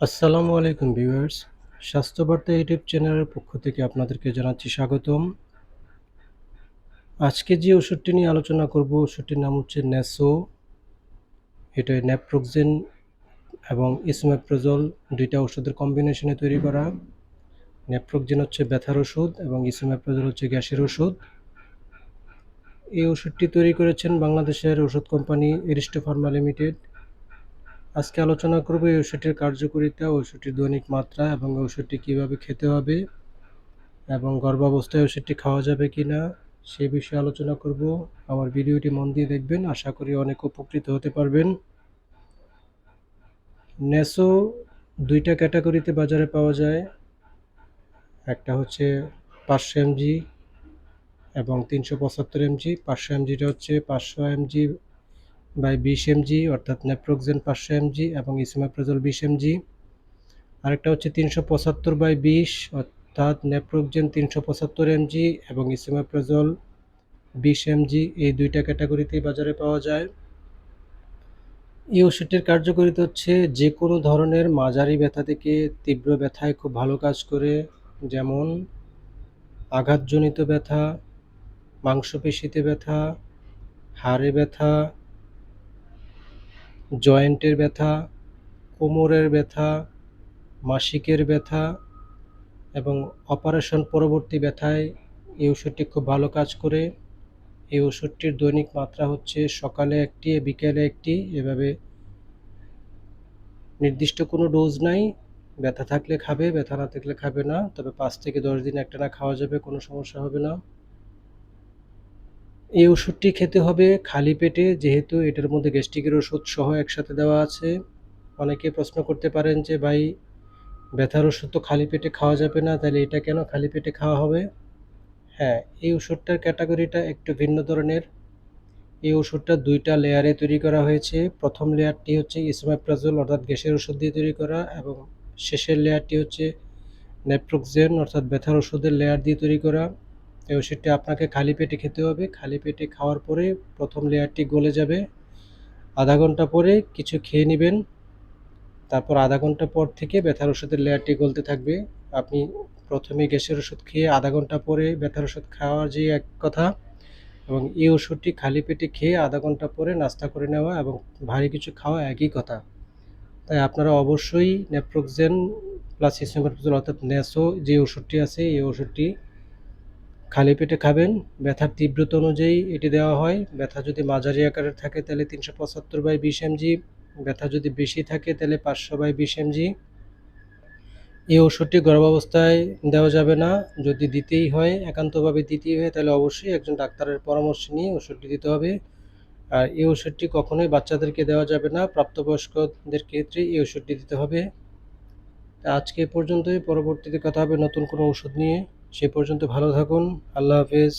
আসসালামু আলাইকুম viewers. স্বাস্থ্যবার্তা YouTube চ্যানেলের পক্ষ থেকে আপনাদেরকে জানাচ্ছি স্বাগতম। আজকে যে ওষুধটি নিয়ে আলোচনা করব, ওষুধটির নাম হচ্ছে ন্যাসো এটা ন্যাপ্রোক্সেন এবং ইসোমেপ্রোজল দুইটা ওষুধের কম্বিনেশনে তৈরি করা। ন্যাপ্রোক্সেন হচ্ছে ব্যথার ওষুধ এবং ইসোমেপ্রোজল হচ্ছে গ্যাসের ওষুধ। এই ওষুধটি তৈরি করেছেন বাংলাদেশের ওষুধ কোম্পানি এরিস্টো ফার্মা লিমিটেড। আজকে আলোচনা করব এই ওষুধটির কার্যকারিতা ওষুধটির দৈনিক মাত্রা এবং ওষুধটি কীভাবে খেতে হবে এবং গর্ভাবস্থায় ওষুধটি খাওয়া যাবে কি না সে বিষয়ে আলোচনা করব। আমার ভিডিওটি মন দিয়ে দেখবেন, আশা করি অনেক উপকৃত হতে পারবেন। নেসো দুইটা ক্যাটাগরিতে বাজারে পাওয়া যায়। একটা হচ্ছে পাঁচশো এমজি এবং তিনশো পঁচাত্তর এমজি। পাঁচশো এমজিটা হচ্ছে পাঁচশো এমজি বাই বিশ এমজি অর্থাৎ নেপ্রোক্সেন পাঁচশো এমজি এবং ইসোমেপ্রোজল বিশ এমজি আরেকটা হচ্ছে তিনশো পঁচাত্তর বাই বিশ, অর্থাৎ নেপ্রোক্সেন তিনশো পঁচাত্তর এমজি এবং ইসোমেপ্রোজল বিশ এমজি এই দুইটা ক্যাটাগরিতেই বাজারে পাওয়া যায়। ওষুধটির কার্যকারিতা হচ্ছে যে কোনো ধরনের মাঝারি ব্যথা থেকে তীব্র ব্যথায় খুব ভালো কাজ করে, যেমন আঘাতজনিত ব্যথা, মাংসপেশিতে ব্যথা, হাড়ে ব্যথা জয়েন্টের ব্যথা, কোমরের ব্যথা, মাসিকের ব্যথা এবং অপারেশন পরবর্তী ব্যথায় এই ওষুধটি খুব ভালো কাজ করে। এই ওষুধটির দৈনিক মাত্রা হচ্ছে সকালে একটি, বিকেলে একটি। এভাবে নির্দিষ্ট কোনো ডোজ নাই। ব্যথা থাকলে খাবে, ব্যথা না থাকলে খাবে না। তবে পাঁচ থেকে দশ দিন একটা না খাওয়া যাবে, কোনো সমস্যা হবে না। এই ওষুধটি খেতে হবে খালি পেটে, যেহেতু এটার মধ্যে গ্যাস্ট্রিকের ওষুধ সহ একসাথে দেওয়া আছে। অনেকে প্রশ্ন করতে পারেন যে, ভাই, ব্যথার ওষুধ তো খালি পেটে খাওয়া যাবে না, তাহলে এটা কেন খালি পেটে খাওয়া হবে? হ্যাঁ এই ওষুধটার ক্যাটাগরিটা একটু ভিন্ন ধরনের। এই ওষুধটা দুইটা লেয়ারে তৈরি করা হয়েছে। প্রথম লেয়ারটি হচ্ছে ইসোমেপ্রাজল অর্থাৎ গ্যাসের ওষুধ দিয়ে তৈরি করা, এবং শেষের লেয়ারটি হচ্ছে নেপ্রোক্সেন অর্থাৎ ব্যথার ওষুধের লেয়ার দিয়ে তৈরি করা। এই ওষুধটি আপনাকে খালি পেটে খেতে হবে। খালি পেটে খাওয়ার পরে প্রথম লেয়ারটি গলে যাবে। আধা ঘণ্টা পরে কিছু খেয়ে নেবেন। তারপর আধা ঘণ্টা পর থেকে ব্যথার ওষুধের লেয়ারটি গলতে থাকবে। আপনি প্রথমে গ্যাসের ওষুধ খেয়ে আধা ঘণ্টা পরে ব্যথার ওষুধ খাওয়ার যে এক কথা এবং এই ওষুধটি খালি পেটে খেয়ে আধা ঘণ্টা পরে নাস্তা করে নেওয়া এবং ভারী কিছু খাওয়া একই কথা। তাই আপনারা অবশ্যই নেপ্রোক্সেন প্লাস ইসোমেপ্রোজল অর্থাৎ ন্যাসো যে ওষুধটি আছে, এই ওষুধটি খালি পেটে খাবেন, ব্যথার তীব্রতা অনুযায়ী এটি দেওয়া হয়। ব্যথা যদি মাঝারি আকারের থাকে তাহলে তিনশো পঁচাত্তর বাই বিশ এমজি, ব্যথা যদি বেশি থাকে তাহলে পাঁচশো বাই বিশ এমজি। এই ওষুধটি গর্ভাবস্থায় দেওয়া যাবে না, যদি দিতেই হয়, একান্তভাবে দিতেই হয়, তাহলে অবশ্যই একজন ডাক্তারের পরামর্শ নিয়ে ওষুধটি দিতে হবে। আর এই ওষুধটি কখনোই বাচ্চাদেরকে দেওয়া যাবে না, প্রাপ্তবয়স্কদের ক্ষেত্রে এই ওষুধটি দিতে হবে। আজকে পর্যন্তই, পরবর্তীতে কথা হবে নতুন কোনো ওষুধ নিয়ে। সে পর্যন্ত ভালো থাকুন। আল্লাহ হাফেজ।